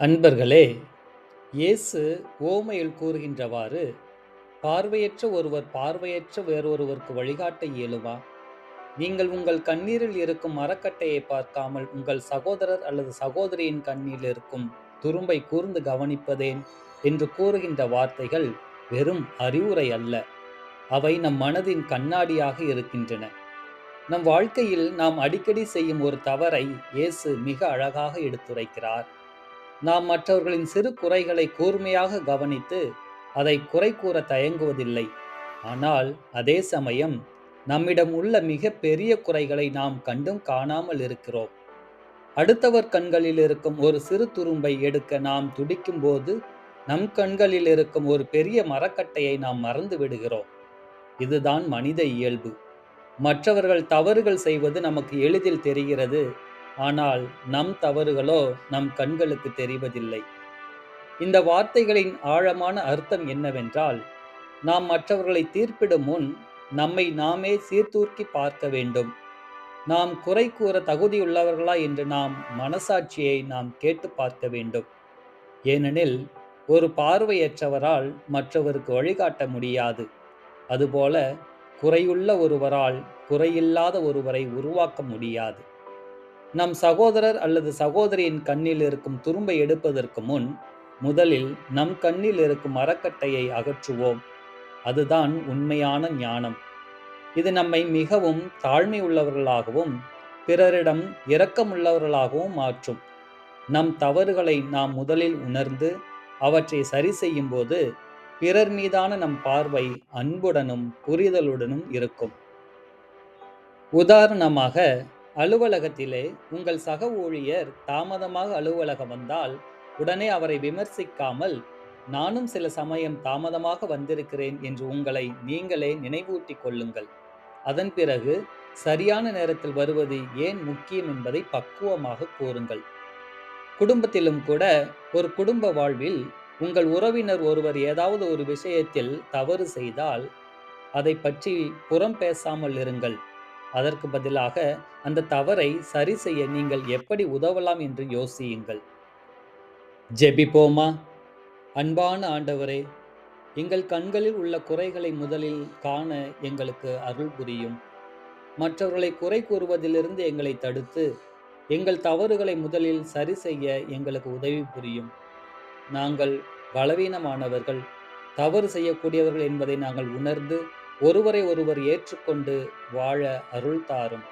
அன்பர்களே இயேசு ஓமையில் கூறுகின்றவாறு பார்வையற்ற ஒருவர் பார்வையற்ற வேறொருவருக்கு வழிகாட்ட இயலுமா? நீங்கள் உங்கள் கண்ணீரில் இருக்கும் மரக்கட்டையை பார்க்காமல் உங்கள் சகோதரர் அல்லது சகோதரியின் கண்ணில் இருக்கும் துரும்பை கூர்ந்து கவனிப்பதேன் என்று கூறுகின்ற வார்த்தைகள் வெறும் அறிவுரை அல்ல. அவை நம் மனதின் கண்ணாடியாக இருக்கின்றன. நம் வாழ்க்கையில் நாம் அடிக்கடி செய்யும் ஒரு தவறை இயேசு மிக அழகாக எடுத்துரைக்கிறார். நாம் மற்றவர்களின் சிறு குறைகளை கூர்மையாக கவனித்து அதை குறை கூற தயங்குவதில்லை. ஆனால் அதே சமயம் நம்மிடம் உள்ள மிக பெரிய குறைகளை நாம் கண்டும் காணாமல் இருக்கிறோம். அடுத்தவர் கண்களில் இருக்கும் ஒரு சிறு துரும்பை எடுக்க நாம் துடிக்கும் போது நம் கண்களில் இருக்கும் ஒரு பெரிய மரக்கட்டையை நாம் மறந்து விடுகிறோம். இதுதான் மனித இயல்பு. மற்றவர்கள் தவறுகள் செய்வது நமக்கு எளிதில் தெரிகிறது. ஆனால் நம் தவறுகளோ நம் கண்களுக்கு தெரிவதில்லை. இந்த வார்த்தைகளின் ஆழமான அர்த்தம் என்னவென்றால் நாம் மற்றவர்களை தீர்ப்பிடும் முன் நம்மை நாமே சீர்தூக்கி பார்க்க வேண்டும். நாம் குறை கூற தகுதியுள்ளவர்களா என்று நாம் மனசாட்சியை நாம் கேட்டு பார்க்க வேண்டும். ஏனெனில் ஒரு பார்வையற்றவரால் மற்றவருக்கு வழிகாட்ட முடியாது. அதுபோல குறையுள்ள ஒருவரால் குறையில்லாத ஒருவரை உருவாக்க முடியாது. நம் சகோதரர் அல்லது சகோதரியின் கண்ணில் இருக்கும் துரும்பை எடுப்பதற்கு முன் முதலில் நம் கண்ணில் இருக்கும் அறக்கட்டையை அகற்றுவோம். அதுதான் உண்மையான ஞானம். இது நம்மை மிகவும் தாழ்மை உள்ளவர்களாகவும் பிறரிடம் இரக்கமுள்ளவர்களாகவும் மாற்றும். நம் தவறுகளை நாம் முதலில் உணர்ந்து அவற்றை சரி செய்யும் போது பிறர் மீதான நம் பார்வை அன்புடனும் புரிதலுடனும் இருக்கும். உதாரணமாக அலுவலகத்திலே உங்கள் சக ஊழியர் தாமதமாக அலுவலகம் வந்தால் உடனே அவரை விமர்சிக்காமல் நானும் சில சமயம் தாமதமாக வந்திருக்கிறேன் என்று உங்களை நீங்களே நினைவூட்டிக் கொள்ளுங்கள். அதன் பிறகு சரியான நேரத்தில் வருவது ஏன் முக்கியம் என்பதை பக்குவமாக கூறுங்கள். குடும்பத்திலும் கூட ஒரு குடும்ப வாழ்வில் உங்கள் உறவினர் ஒருவர் ஏதாவது ஒரு விஷயத்தில் தவறு செய்தால் அதை பற்றி புறம் பேசாமல் இருங்கள். அதற்கு பதிலாக அந்த தவறை சரி செய்ய நீங்கள் எப்படி உதவலாம் என்று யோசியுங்கள். ஜெபிப்போமா? அன்பான ஆண்டவரே எங்கள் கண்களில் உள்ள குறைகளை முதலில் காண எங்களுக்கு அருள் புரியும். மற்றவர்களை குறை கூறுவதிலிருந்து எங்களை தடுத்து எங்கள் தவறுகளை முதலில் சரி செய்ய எங்களுக்கு உதவி புரியும். நாங்கள் பலவீனமானவர்கள் தவறு செய்யக்கூடியவர்கள் என்பதை நாங்கள் உணர்ந்து ஒருவரை ஒருவர் ஏற்றுக்கொண்டு வாழ அருள் தாரும்